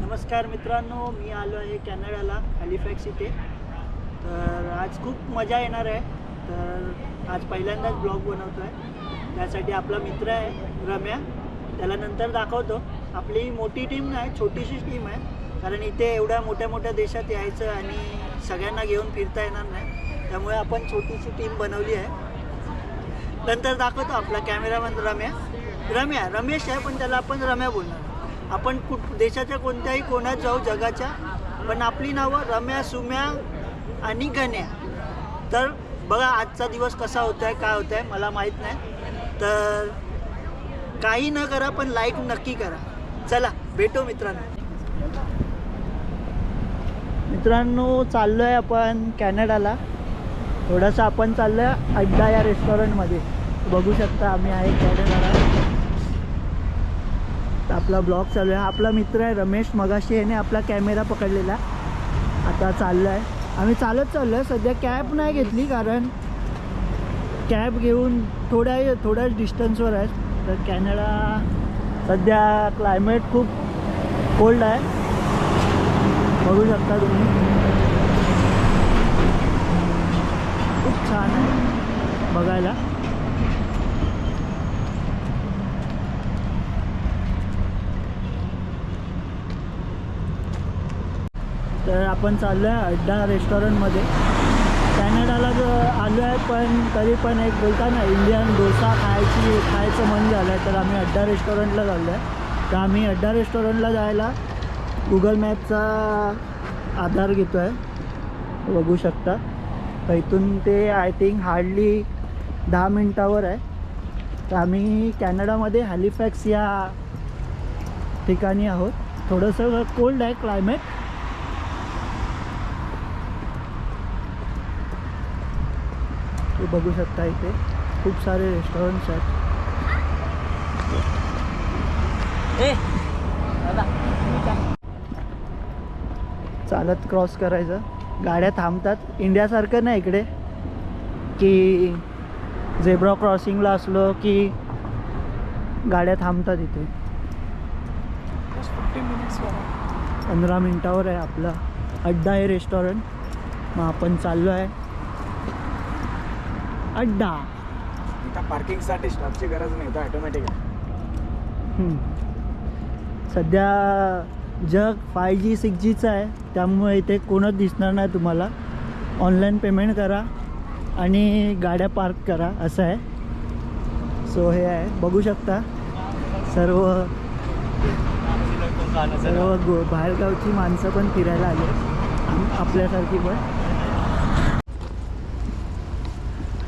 नमस्कार मित्रांनो मी आलो आहे कॅनडाला हॅलिफॅक्स इथे. तर आज खूप मजा येणार आहे. तर आज पहिल्यांदाच ब्लॉग बनवतो आहे त्यासाठी आपला मित्र आहे रम्या. त्याला नंतर दाखवतो. आपली मोठी टीम नाही छोटीशी टीम आहे. कारण इथे एवढ्या मोठ्या मोठ्या देशात यायचं आणि सगळ्यांना घेऊन फिरता येणार नाही. त्यामुळे आपण छोटीशी टीम बनवली आहे. नंतर दाखवतो आपला कॅमेरामन रम्या. रम्या रमेश आहे पण त्याला आपण रम्या बोलणार. आपण कुठ देशाच्या कोणत्याही कोणात जाऊ जगाच्या पण आपली नावं रम्या सुम्या आणि गण्या. तर बघा आजचा दिवस कसा होत आहे काय होत आहे मला माहीत नाही. तर काही न करा पण लाईक नक्की करा. चला भेटू मित्रांनो. मित्रांनो चाललो आहे आपण कॅनडाला. थोडंसं आपण चाललो आहे अड्डा या रेस्टॉरंटमध्ये बघू शकता आम्ही आहे कॅनडाला. आपला ब्लॉग चालू आहे. आपला मित्र आहे रमेश मगाशी याने आपला कॅमेरा पकडलेला. आता चाललं आहे आम्ही चालत चाललो आहे सध्या कॅब नाही घेतली कारण कॅब घेऊन थोड्या थोड्याच डिस्टन्सवर आहे तर कॅनडा सध्या क्लायमेट खूप कोल्ड आहे. बघू शकता तुम्ही. खूप छान आहे बघायला तर आपण चाललो आहे अड्डा रेस्टॉरंटमध्ये. कॅनडाला जर आलो आहे पण तरी पण एक बोलता ना इंडियन डोसा खायची खायचं मन झालं आहे तर आम्ही अड्डा रेस्टॉरंटला चाललो आहे. तर आम्ही अड्डा रेस्टॉरंटला जायला गुगल मॅपचा आधार घेतो आहे बघू शकता. तर इथून ते आय थिंक हार्डली दहा मिनटावर आहे. तर आम्ही कॅनडामध्ये हॅलिफॅक्स या ठिकाणी आहोत. थोडंसं कोल्ड आहे क्लायमेट ते बघू शकता इथे. खूप सारे रेस्टॉरंट्स आहेत. चालत क्रॉस करायचं. गाड्या थांबतात. इंडियासारखं नाही इकडे. की झेब्रा क्रॉसिंगला असलो की गाड्या थांबतात इथे. पंधरा मिनटावर आहे आपला. अड्डा आहे रेस्टॉरंट मग आपण चाललो आहे अड्डा. पार्किंगसाठी स्टॉपची गरज नाही इथं ऑटोमॅटिक आहे. सध्या जग फाय जी सिक्स जीचं आहे त्यामुळे इथे कोणच दिसणार नाही तुम्हाला. ऑनलाईन पेमेंट करा आणि गाड्या पार्क करा असं आहे. सो हे आहे. बघू शकता. सर्व सर्व गो बाहेरगावची माणसं पण फिरायला आले आपल्यासारखी पण.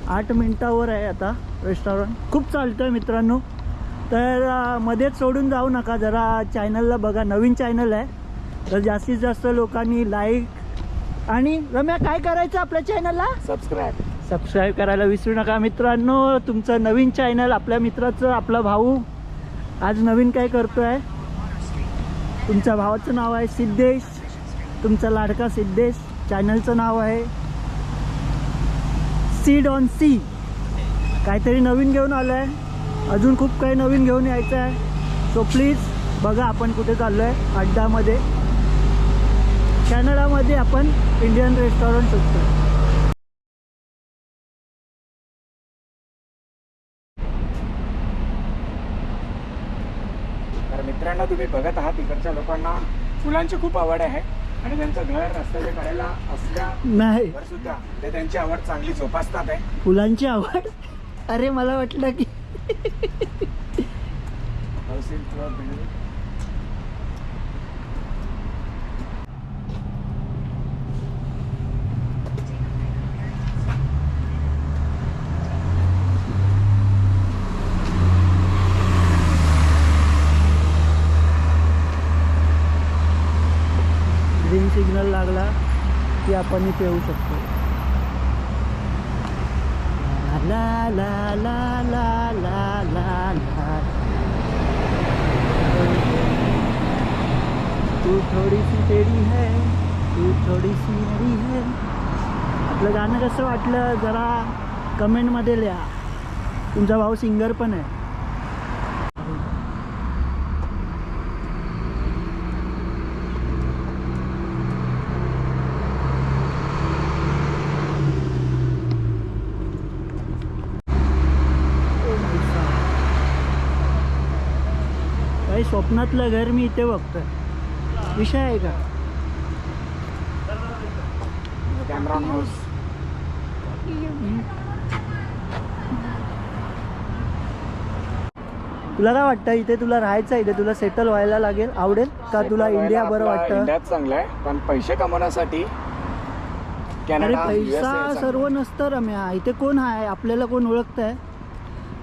आठ मिनटावर आहे आता रेस्टॉरंट खूप चालतं आहे मित्रांनो. तर मध्येच सोडून जाऊ नका. जरा चॅनलला बघा. नवीन चॅनल आहे. तर जास्तीत जास्त लोकांनी लाईक आणि रम्या काय करायचं आपल्या चॅनलला सबस्क्राईब सबस्क्राईब करायला विसरू नका मित्रांनो. तुमचं नवीन चॅनल आपल्या मित्राचं आपला भाऊ. आज नवीन काय करतो आहे तुमच्या भावाचं नाव आहे सिद्धेश. तुमचा लाडका सिद्धेश. चॅनलचं नाव आहे सीड ऑन सी. काहीतरी नवीन घेऊन आलं आहे अजून खूप काही नवीन घेऊन यायचं आहे सो प्लीज बघा आपण कुठे चाललो आहे अड्डामध्ये. कॅनडामध्ये आपण इंडियन रेस्टॉरंट शोधतो तर मित्रांनो तुम्ही बघत आहात इकडच्या लोकांना. फुलांची खूप आवड आहे. आणि त्यांचं घर रस्त्याच्या कडेला असल्यावर नाही. सुद्धा ते त्यांची आवड चांगली जोपासतात आहे फुलांची आवड? अरे मला वाटलं की हौसिंग किंवा बिल्डिंग. सिग्नल लागला की आपण इथे येऊ शकतो. ला ला ला ला ला ला ला. तू थोडी सी तेरी है तू थोडी सी मेरी है. आपलं गाणं कसं वाटलं? जरा कमेंटमध्ये लिहा. तुमचा भाऊ सिंगर पण आहे. स्वप्नातलं घर मी इथे बघतोय. विषय आहे का? कॅमेरा हाऊस तुला काय वाटतं? इथे तुला राहायचं आहे इथे तुला सेटल व्हायला लागेल आवडेल का तुला इंडिया बरं वाटतं? इंडियात चांगलं आहे पण पैसे कमवण्यासाठी अरे कॅनडा पैसा सर्व नसतं रम्या. इथे कोण आहे? आपल्याला कोण ओळखतंय?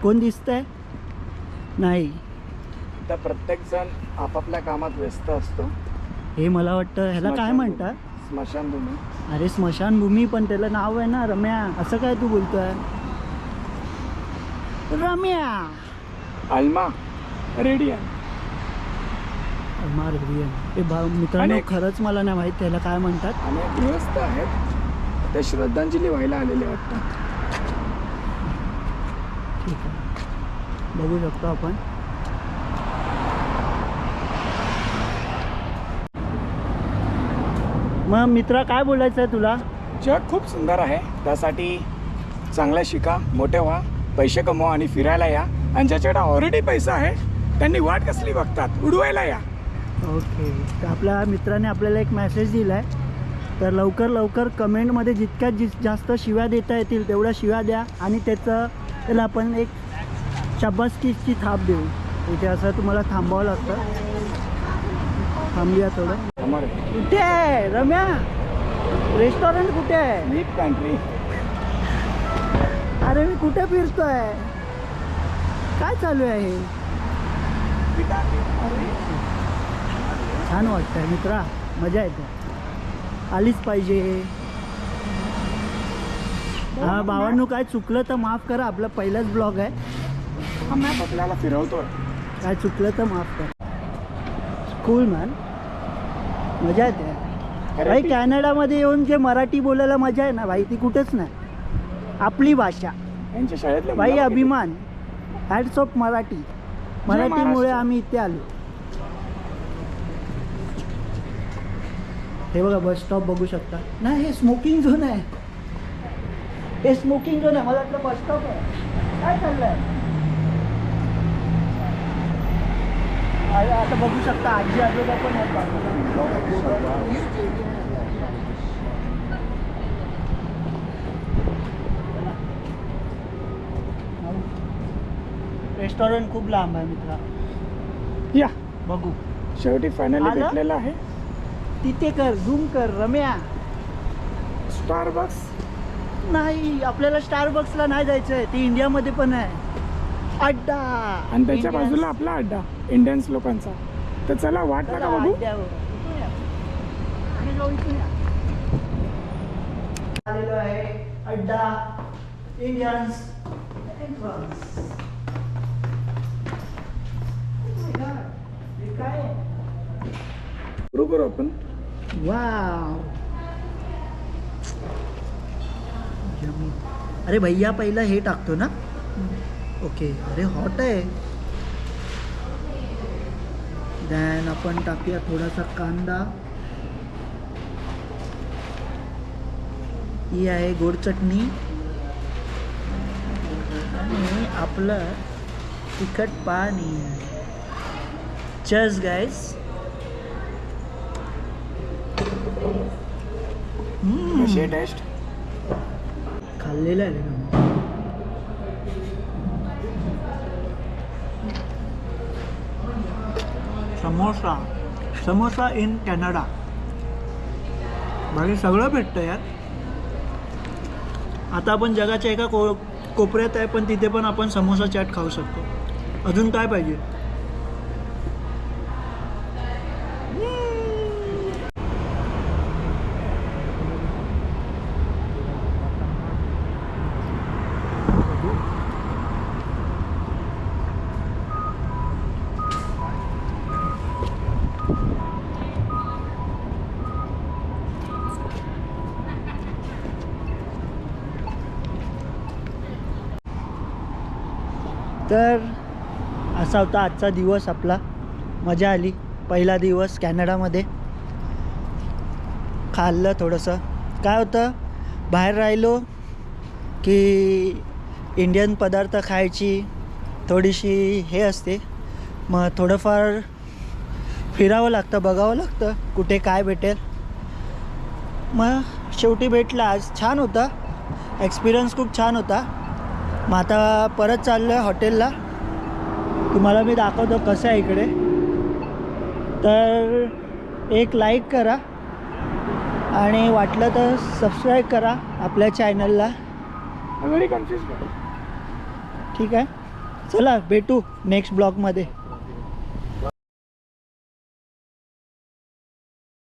कोण दिसतंय? नाही. तर प्रत्येक जण आपापल्या कामात व्यस्त असतो. हे मला वाटतं ह्याला काय स्मशानभूमी. म्हणतात? स्मशानभूमी. अरे स्मशानभूमी पण त्याला नाव आहे ना रम्या. असं काय तू बोलतोय? रम्या. अल्मा. रेडियन. मार हे भाव मित्रांनो अनेक- खरंच मला नाही माहीत त्याला काय म्हणतात. आणि गृहस्थ आहेत. ते श्रद्धांजली व्हायला आलेले वाटतात ठीक आहे. बघू शकतो आपण. मग मित्रा काय बोलायचं आहे तुला? जग खूप सुंदर आहे. त्यासाठी चांगलं शिका मोठे व्हा पैसे कमवा आणि फिरायला या. आणि ज्याच्याकडे ऑलरेडी पैसा आहे त्यांनी वाट कसली बघतात? उडवायला या. ओके. तर आपल्या मित्राने आपल्याला एक मेसेज दिला आहे तर लवकर लवकर कमेंटमध्ये जितक्यात जि जास्त शिव्या देता येतील तेवढ्या शिव्या द्या. आणि त्याचं त्याला आपण एक शाबासकीची थाप देऊ. इथे असं तुम्हाला थांबावं लागतं. थांबूया थोडं. हमारे. कुठे आहे? रम्या? रेस्टॉरंट कुठे आहे? कंट्री अरे मी कुठे फिरतोय? काय चालू आहे छान वाटतंय मित्रा. मजा येते. आलीच पाहिजे. हा भावांनो काय चुकलं तर माफ करा. आपला पहिलाच ब्लॉग आहे. आपल्याला फिरवतोय. काय चुकलं तर माफ करा. स्कूल मॅन मजा येते. भाई कॅनडामध्ये येऊन जे मराठी बोलायला मजा आहे ना भाई ती कुठेच नाही. आपली भाषा. यांच्या भाई अभिमान. Hats off Marathi. मराठीमुळे. आम्ही इथे आलो. हे बघा बस स्टॉप बघू शकता. नाही हे स्मोकिंग झोन आहे. हे स्मोकिंग झोन आहे. मला वाटलं बस स्टॉप आहे. काय चाललंय? आता बघू शकता. आजी आजोबा पण. रेस्टॉरंट खूप लांब आहे मित्रा. या. बघू. शेवटी फायनली आलं? भेटलेलं आहे. तिथे कर झूम कर रम्या. स्टारबक्स नाही आपल्याला स्टारबक्सला नाही जायचं आहे ती इंडियामध्ये पण आहे. अड्डा आणि त्याच्या Indians. बाजूला आपला अड्डा इंडियन्स लोकांचा तर चला वाट चला, लागा बघू अड्ड्यावर. इथून या. इकडे जाऊ, इथून या. आलेलो आहे अड्डा इंडियन्स एंट्रन्स काय आहे? सुरू करू आपण वाव. अरे भैया पहिला हे टाकतो ना ओके अरे हॉट आहे. दॅन आपण टाकूया थोडासा कांदा. ही आहे गोड चटणी. आणि आपलं तिखट पाणी. चस टेस्ट खाल्लेलं आहे ना. समोसा. Samosa in Canada. बाकी सगळं भेटतं यात. आता आपण जगाच्या एका को कोपऱ्यात आहे पण तिथे पण आपण समोसा चाट खाऊ शकतो. अजून काय पाहिजे? तर असा होता आजचा दिवस आपला. मजा आली. पहिला दिवस कॅनडामध्ये. खाल्लं थोडंसं. काय होतं? बाहेर राहिलो की इंडियन पदार्थ खायची थोडीशी हे असते. मग थोडंफार फिरावं लागतं बघावं लागतं कुठे काय भेटेल. मग शेवटी भेटला. आज छान होता. एक्सपिरियन्स खूप छान होता. मग आता परत चाललो आहे हॉटेलला. तुम्हाला मी दाखवतो कसं आहे इकडे. तर एक लाईक करा आणि वाटलं तर सबस्क्राईब करा आपल्या चॅनलला ठीक आहे? चला भेटू नेक्स्ट ब्लॉगमध्ये